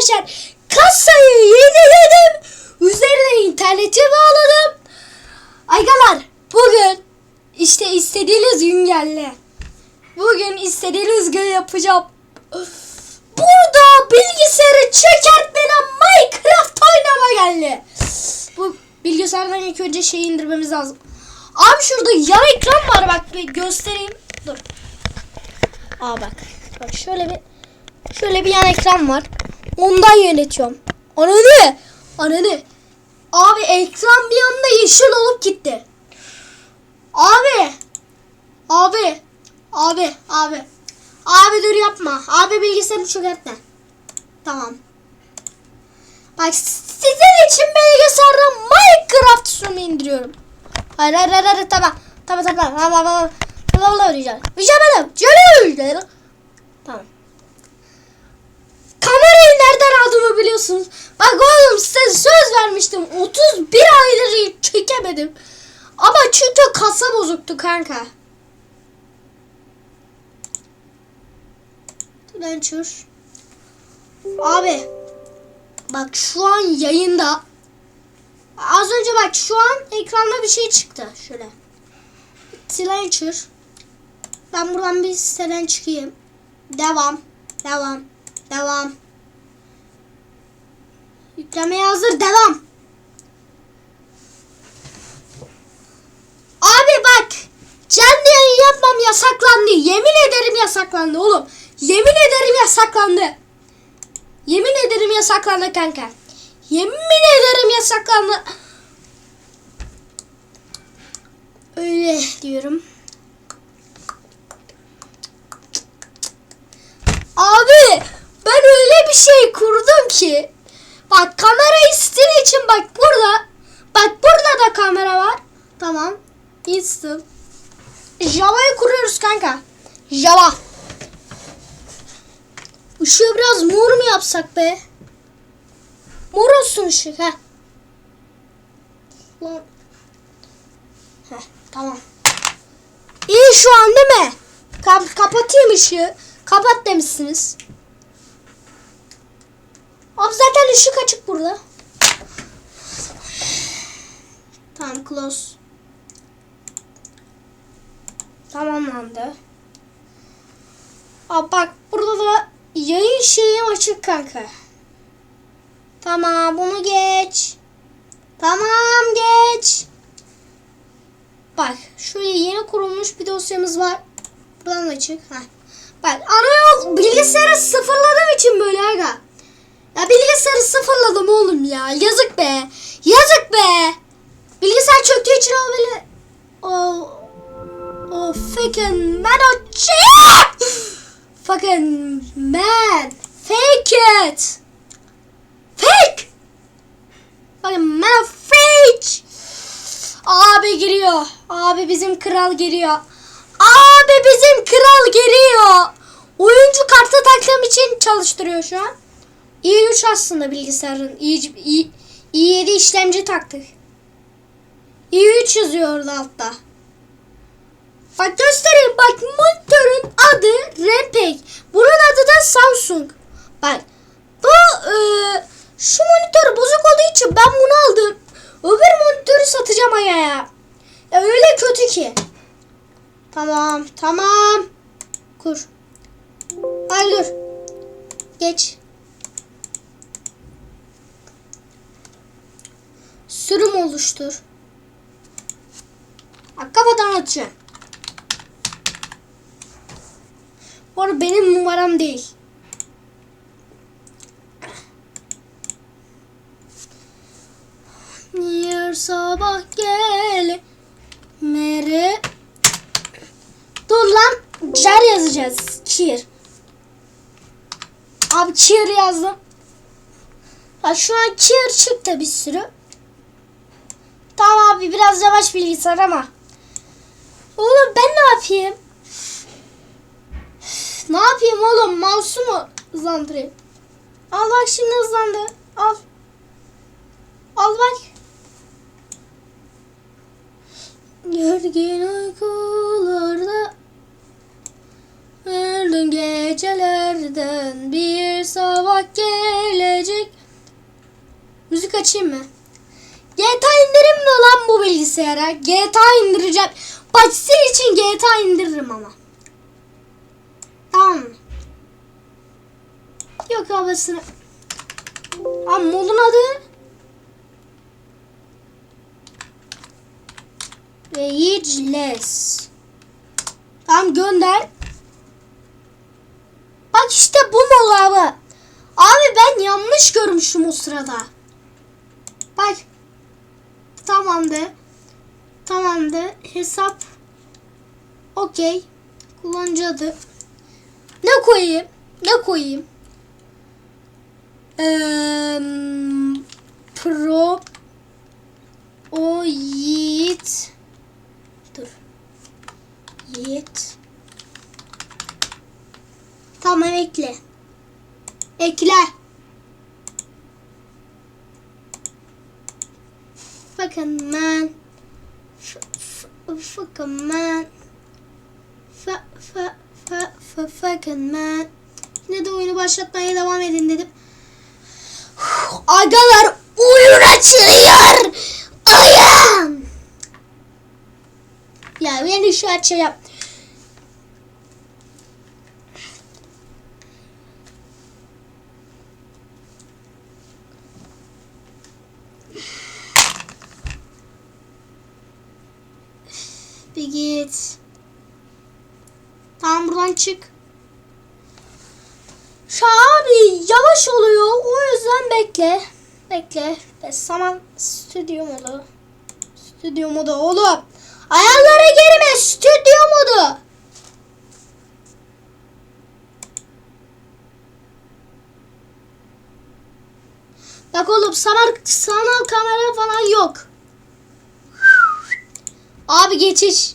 arkadaşlar kasayı yeniledim. Üzerine internete bağladım. Aygalar bugün işte istediğiniz gün geldi. Bugün istediğiniz gün yapacağım. Burada bilgisayarı çökertmeden Minecraft oynama geldi. Bu bilgisayardan ilk önce şeyi indirmemiz lazım. Abi şurada yan ekran var bak bir göstereyim. Dur. Aa bak. Bak şöyle bir şöyle bir yan ekran var. Ondan yönetiyorum. Ananı! Ananı! Abi ekran bir anda yeşil olup gitti. Abi! Abi! Abi! Abi! Abi dur yapma. Abi bilgisayarı çökertme. Tamam. Bak sizin için bilgisayardan Minecraft sonu indiriyorum. Hayır hayır hayır, hayır tamam. Tamam tamam tamam tamam tamam. Tamam tamam diyeceğim. Bir şey yapmadım. Canım. Tamam. Kamerayı nereden aldığımı biliyorsunuz. Bak oğlum size söz vermiştim. 31 aydır çekemedim. Ama çünkü kasa bozuktu kanka. Adventure. Abi. Bak şu an yayında. Az önce bak şu an ekranda bir şey çıktı. Şöyle. Silencer. Ben buradan bir siteden çıkayım. Devam. Devam. Devam. Yüklemeye hazır. Devam. Abi bak. Canlı yayın yapmam yasaklandı. Yemin ederim yasaklandı oğlum. Yemin ederim yasaklandı. Yemin ederim yasaklandı kanka. Yemin ederim yasaklandı. Öyle diyorum. Abi ben öyle bir şey kurdum ki. Bak kamera istediği için bak burada. Bak burada da kamera var. Tamam. Install. Java'yı kuruyoruz kanka. Java. Işığı biraz mor mu yapsak be? Mor olsun ışık ha. Lan. Heh, tamam. İyi şu an değil mi? Kap kapatayım ışığı. Kapat demişsiniz. Abi zaten ışık açık burada. Tamam close. Tamamlandı. Aa, bak burada da yayın şeyim açık kanka. Tamam bunu geç. Tamam geç. Bak şöyle yeni kurulmuş bir dosyamız var. Buradan da açık. Heh. Bak ana yol bilgisayarı sıfırladığım için böyle aga. Ya bilgisayarı sıfırladım oğlum ya. Yazık be. Yazık be. Bilgisayar çöktüğü için o böyle... O... O fucking man o Fucking man. Fake it. Fake. Fucking man fake. Abi giriyor. Abi bizim kral geliyor. Abi bizim kral geliyor. Oyuncu kartı taktığım için çalıştırıyor şu an. İ3 aslında bilgisayarın. i, i, i7 işlemci taktık. i3 yazıyor orada altta. Bak göstereyim. Bak monitörün adı Rampage. Bunun adı da Samsung. Bak bu e, şu monitör bozuk olduğu için ben bunu aldım. Öbür monitörü satacağım aya ya. Ya öyle kötü ki. Tamam tamam. Kur. Ay dur. Geç. Sürüm oluştur. Bak kafadan atacağım. Bu arada benim numaram değil. Niye sabah gel mere Dur cer yazacağız. Cheer. Abi cheer yazdım. Bak şu an cheer çıktı bir sürü. Tamam abi biraz yavaş bilgisayar ama. Oğlum ben ne yapayım? Ne yapayım oğlum? Mouse'u mu hızlandırayım? Al bak şimdi hızlandı. Al. Al bak. Gergin uykularda Öldüm gecelerden bir sabah gele müzik açayım mı? GTA indirim lan bu bilgisayara? GTA indireceğim. Sizin için GTA indiririm ama. Tamam mı? Yok havasını. Ama modun adı? Ageless. Tamam gönder. Bak işte bu mu abi? Ben yanlış görmüşüm o sırada. Bak. Tamamdı. Tamamdı. Hesap. Okey. Kullanıcı adı. Ne koyayım? Ne koyayım? Eee, pro o yiğit dur yiğit tamam ekle ekle fucking man fa fa fucking man yine de oyunu başlatmaya devam edin dedim Agalar oyun açılıyor. Ayağım. Ya beni şu açacağım. Bir git. Tamam buradan çık. Şu abi yavaş oluyor. O yüzden bekle. Bekle. E, Saman stüdyo modu. Stüdyo modu oğlum. Ayarlara girme. Stüdyo modu. Bak oğlum sanal, sanal kamera falan yok. Abi geçiş.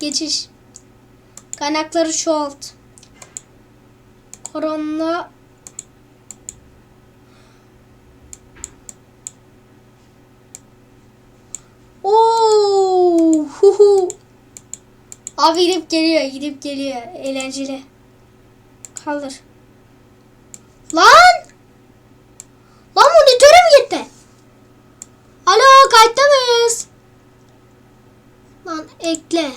Geçiş. Kaynakları çoğalt. Korona Oo. Abi gidip geliyor, gidip geliyor. Eğlenceli. Kaldır. Lan monitörüm gitti. Alo, kayıtta mıyız? Lan ekle.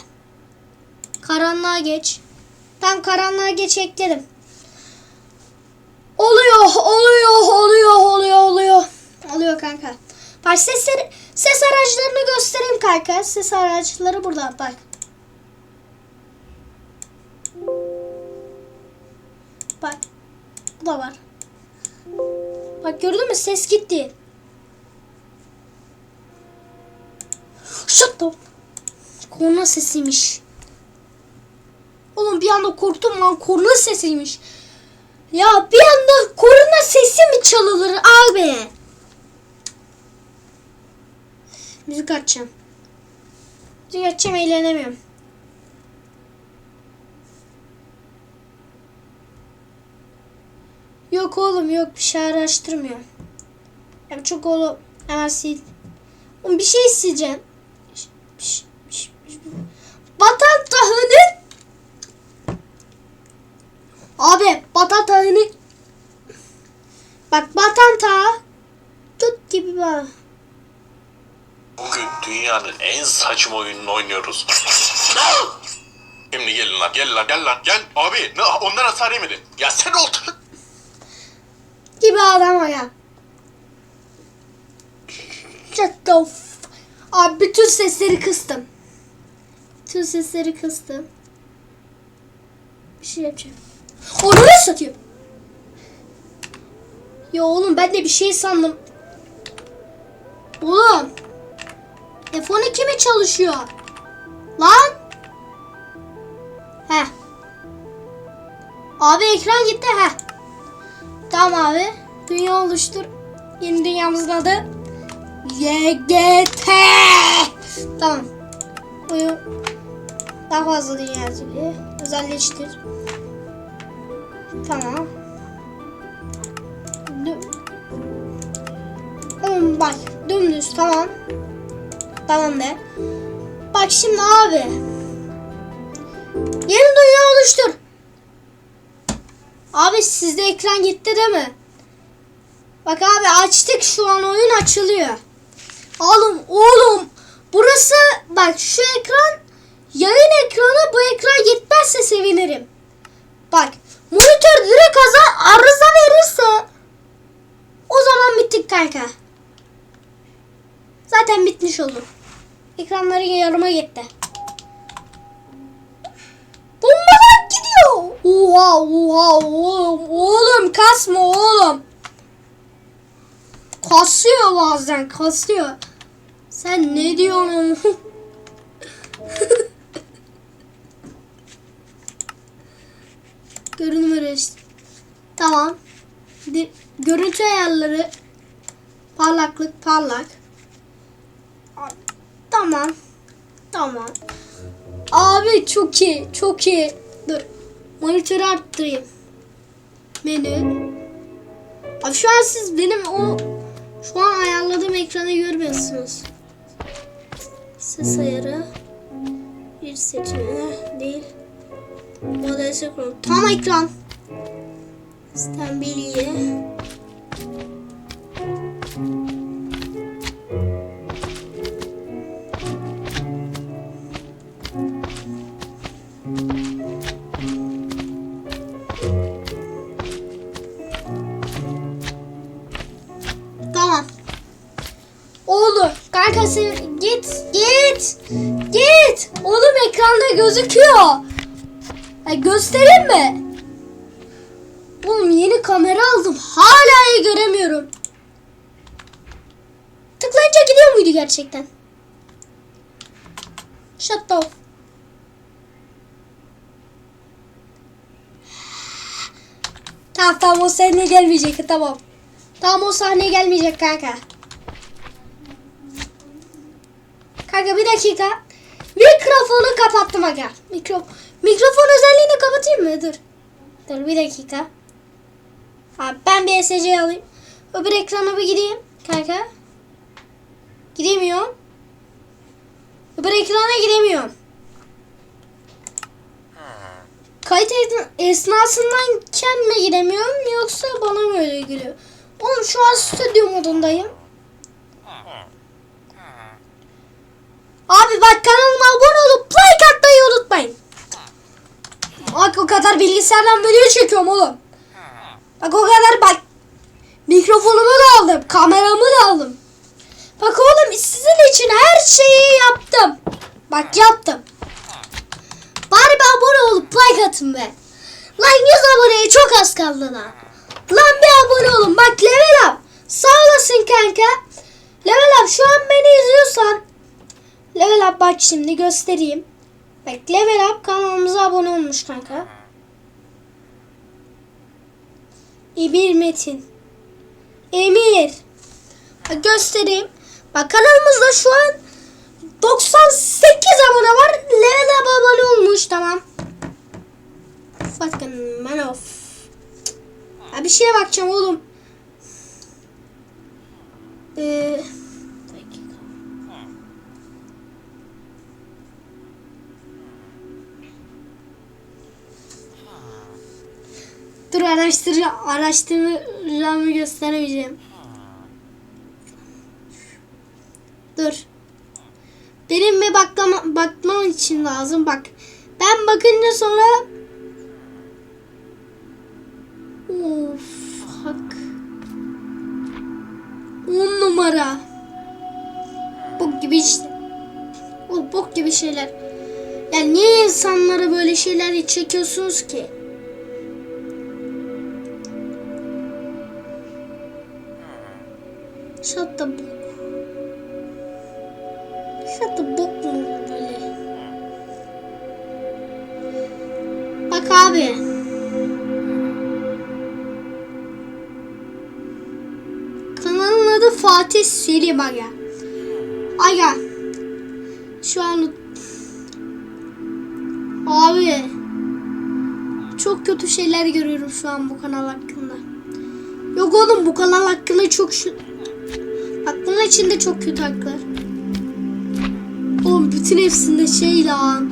Karanlığa geç. Ben karanlığa geç ekledim. Oluyor, oluyor, oluyor, oluyor, oluyor. Oluyor kanka. Bak sesleri, ses araçlarını göstereyim kanka. Ses araçları burada bak. Bak. Bu da var. Bak gördün mü ses gitti. Shut up. Korna sesiymiş. Oğlum bir anda korktum lan korna sesiymiş. Ya bir anda korna sesi mi çalınır abi? Müzik açacağım. Müzik açacağım eğlenemiyorum. Yok oğlum yok bir şey araştırmıyor. Ya çok oğlum hemen sil. Oğlum bir şey sileceğim. Batan tahını. Abi batan tahını. Bak batan tağı. Tut gibi bak. Bugün dünyanın en saçma oyununu oynuyoruz. Şimdi gelin lan, gel lan, gel lan, gel. Abi, ne, ondan hasar yemedi. Ya sen oldun. gibi adam ya. Shut the f- Abi bütün sesleri kıstım. Bütün sesleri kıstım. Bir şey yapacağım. Ne satıyor? Ya oğlum ben de bir şey sandım. Oğlum. F12 mi çalışıyor? Lan. Heh. Abi ekran gitti heh. Tamam abi. Dünya oluştur. Yeni dünyamızın adı YGT. Tamam. Oyun daha fazla dünya. Özelleştir. Tamam. Oğlum bak dümdüz tamam. Tamam de. Bak şimdi abi. Yeni dünya oluştur. Abi sizde ekran gitti değil mi? Bak abi açtık şu an oyun açılıyor. Oğlum oğlum burası bak şu ekran yayın ekranı bu ekran yetmezse sevinirim. Monitör direkt aza, arıza verirse o zaman bittik kanka. Zaten bitmiş olur. Ekranları yarıma gitti. Bombalar gidiyor. Oha oha oğlum. Oğlum kasma oğlum. Kasıyor bazen kasıyor. Sen ne diyorsun? Görünüm arayüzü. Tamam. Görüntü ayarları. Parlaklık parlak. Tamam. Tamam. Abi çok iyi. Çok iyi. Dur. Monitörü arttırayım. Menü. Abi şu an siz benim o şu an ayarladığım ekranı görmüyorsunuz. Ses ayarı. Bir seçimi değil. Model sekron. Tam ekran. Sistem bilgi. Tamam. Oldu. Kanka sen git git git. Oğlum ekranda gözüküyor. Ya göstereyim mi? Oğlum yeni kamera aldım. Hala iyi göremiyorum. Tıklayınca gidiyor muydu gerçekten? Shut off. Tamam tamam o sahneye gelmeyecek tamam. Tamam o sahneye gelmeyecek kanka. Kanka bir dakika. Mikrofonu kapattım aga. Mikro mikrofon özelliğini kapatayım mı? Dur. Dur bir dakika. Abi ben bir SC alayım. Öbür ekrana bir gideyim kanka. Gidemiyorum. Öbür ekrana gidemiyorum. Kayıt esnasındanken mi giremiyorum yoksa bana mı öyle geliyor? Oğlum şu an stüdyo modundayım. Abi bak kanalıma abone olup. Bak o kadar bilgisayardan video çekiyorum oğlum. Bak o kadar bak. Mikrofonumu da aldım. Kameramı da aldım. Bak oğlum sizin için her şeyi yaptım. Bak yaptım. Bari bir abone olup like atın be. Lan 100 aboneye çok az kaldı lan. Lan bir abone olun. Bak Level Up. Sağ olasın kanka. Level Up şu an beni izliyorsan. Level Up bak şimdi göstereyim. Bak Level Up kanalımıza abone olmuş kanka. İbir Metin. Emir. Göstereyim. Bak kanalımızda şu an 98 abone var. Level Up abone olmuş tamam. Fucking man of. Ya bir şeye bakacağım oğlum. Ee, Dur araştıracağım. Araştıracağımı gösteremeyeceğim. Dur. Benim bir baklama, bakmam için lazım. Bak. Ben bakınca sonra Of fuck. On numara. Bok gibi işte. O bok gibi şeyler. Yani niye insanlara böyle şeyler çekiyorsunuz ki? Book mu böyle? Bak abi. Kanalın adı Fatih Selim Aga. Aga. Şu an Abi. Çok kötü şeyler görüyorum şu an bu kanal hakkında. Yok oğlum bu kanal hakkında çok şu... Bunun içinde çok kötü haklar. Oğlum bütün hepsinde şey lan.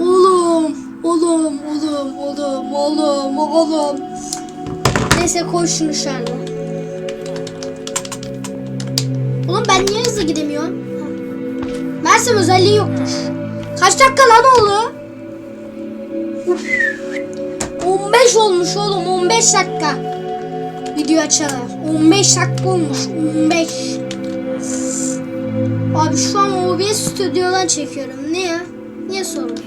Oğlum. Oğlum. Oğlum. Oğlum. Oğlum. Oğlum. Neyse koy şunu. Oğlum ben niye hızlı gidemiyorum? Mersem özelliği yokmuş. Kaç dakika lan? Uf. 15 olmuş oğlum 15 dakika. Video açalım. 15 dakika olmuş 15. Abi şu an OBS stüdyodan çekiyorum. Ne ya? Niye sordun?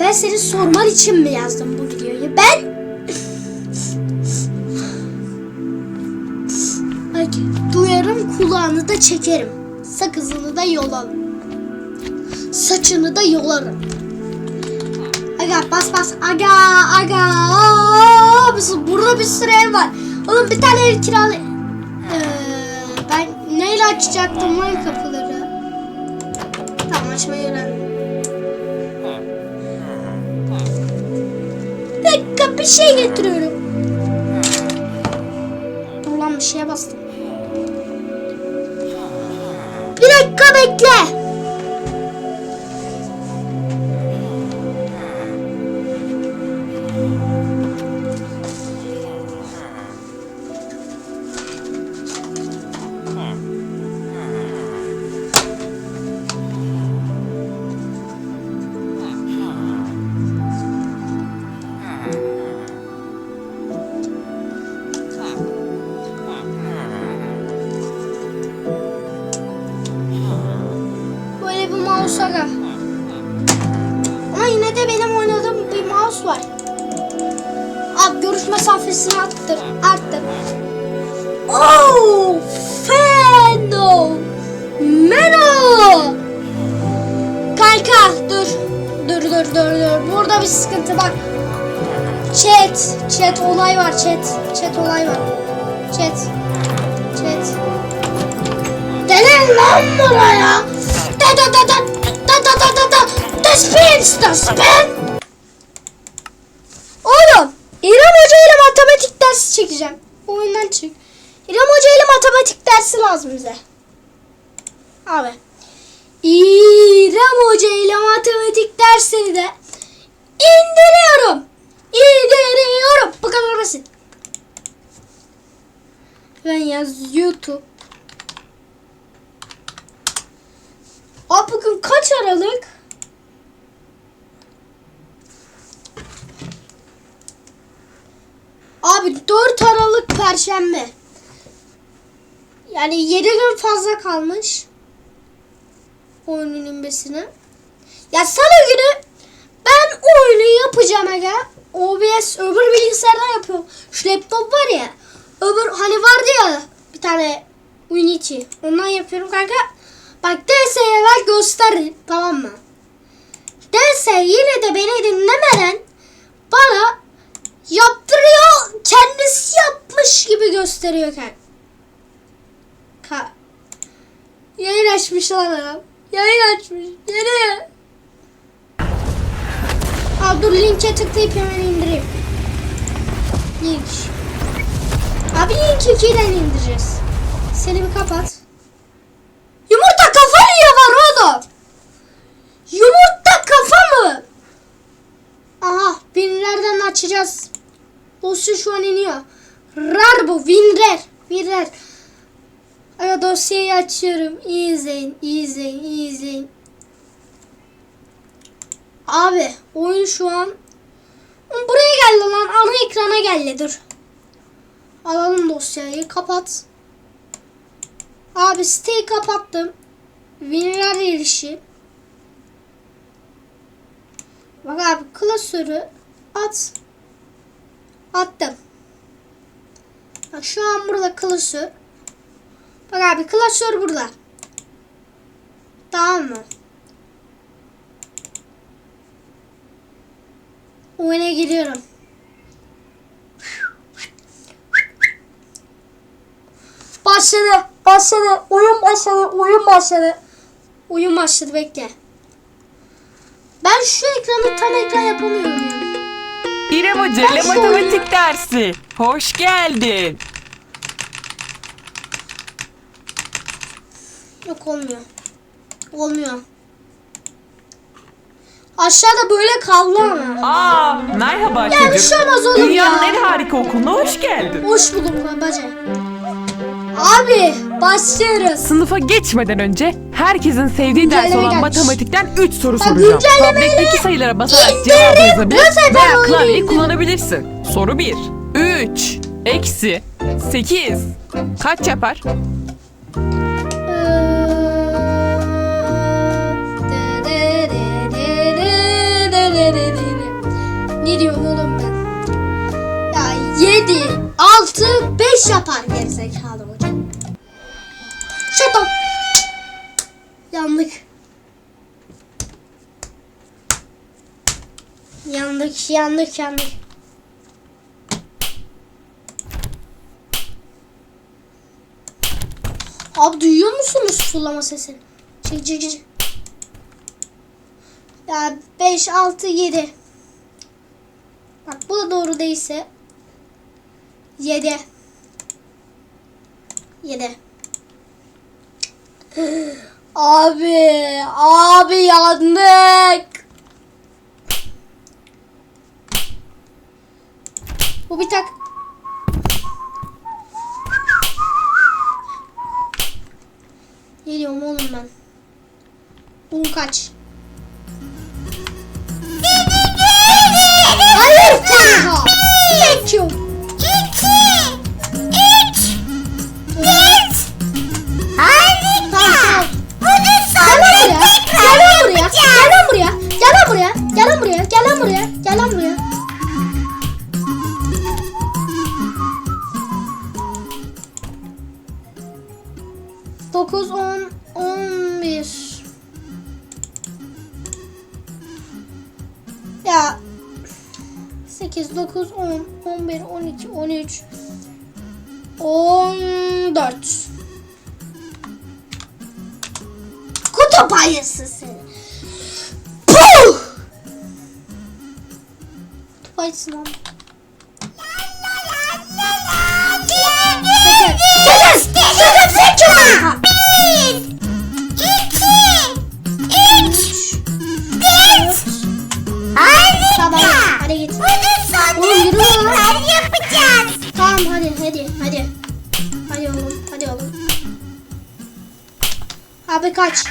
Ben seni sorman için mi yazdım bu videoyu? Ben Bak, duyarım kulağını da çekerim. Sakızını da yolarım. Saçını da yolarım. Aga bas bas aga aga Aa, burada bir sürü ev var. Oğlum bir tane ev kiralı. Ee, ben neyle açacaktım lan kapıları? Tamam açmayı öğrendim. Dakika bir şey getiriyorum. Dur lan bir şeye bastım. Bir dakika bekle. oluyor. Burada bir sıkıntı bak. Chat. Chat olay var chat. Chat olay var. Chat. Chat. Gelin lan buraya. Da da da da. Da da da da da. Da spin. Da spin. Oğlum. İrem Hoca ile matematik dersi çekeceğim. Oyundan çık. İrem Hoca ile matematik dersi lazım bize. Abi. İrem Hoca ile matematik dersini de indiriyorum. İndiriyorum. Bu kadar basit. Ben yaz YouTube. Abi bugün kaç Aralık? Abi 4 Aralık Perşembe. Yani 7 gün fazla kalmış. Oyunun inmesine. Ya salı günü oyunu yapacağım aga. OBS öbür bilgisayardan yapıyorum. Şu laptop var ya. Öbür hani vardı ya bir tane Unity. Ondan yapıyorum kanka. Bak DS'ye ben gösteririm tamam mı? DS yine de beni dinlemeden bana yaptırıyor kendisi yapmış gibi gösteriyor kanka. Ka Yayın açmış lan adam. Yayın açmış. Yeni. Dur linke tıklayıp hemen indireyim. Link. Abi link 2'den indireceğiz. Seni bir kapat. Yumurta kafa niye var oğlum? Yumurta kafa mı? Aha binlerden açacağız. Dosya şu an iniyor. Rar bu winrer. Winrer. Aga dosyayı açıyorum. İyi izleyin. iyi izleyin. iyi izleyin. Abi oyun şu an buraya geldi lan. Ana ekrana geldi. Dur. Alalım dosyayı. Kapat. Abi siteyi kapattım. Winrar erişi. Bak abi klasörü at. Attım. Bak şu an burada klasör. Bak abi klasör burada. Tamam mı? Oyuna giriyorum. Başladı. Başladı. Oyun başladı. Oyun başladı. Oyun başladı bekle. Ben şu ekranı tam ekran yapamıyorum ya. İrem Hoca ile Ben matematik dersi. Hoş geldin. Yok olmuyor. Olmuyor. Aşağıda böyle kaldı ama. Aa, merhaba Ya bir çocuk. şey olmaz oğlum Dünyanın ya. en harika okuluna hoş geldin. Hoş buldum bacı. Abi Başlıyoruz. Sınıfa geçmeden önce herkesin sevdiği ders olan gelmiş. matematikten 3 soru Bak, soracağım. Tabletteki sayılara basarak cevap yazabilir veya klavyeyi indirim. kullanabilirsin. Soru 1. 3 eksi 8 kaç yapar? Ne diyorum oğlum ben? Ya 7, 6, 5 yapar gerizekalı hocam. Shut up. Yandık. Yandık, yandık, yandık. Abi duyuyor musunuz fırlama sesini? Çık çık çık. Ya 5, 6, 7. Bak bu da doğru değilse 7. 7. Abi, abi yandık. Bu bir tak. Ne diyorum oğlum ben? Bunun kaç? Hayır Talha. Thank you. Tamam, tamam. Gel lan buraya. Gel lan buraya. Gel lan buraya. Gel lan buraya. Gel lan buraya. Gel lan buraya. Dokuz, on 9, 10, 11, 12, 13, 14. Kutup ayısı seni. Puh! Kutup ayısı lan. Sekiz! Tamam hadi git. Oğlum yürü lan. Tamam hadi hadi hadi. Hadi oğlum hadi oğlum. Abi kaç.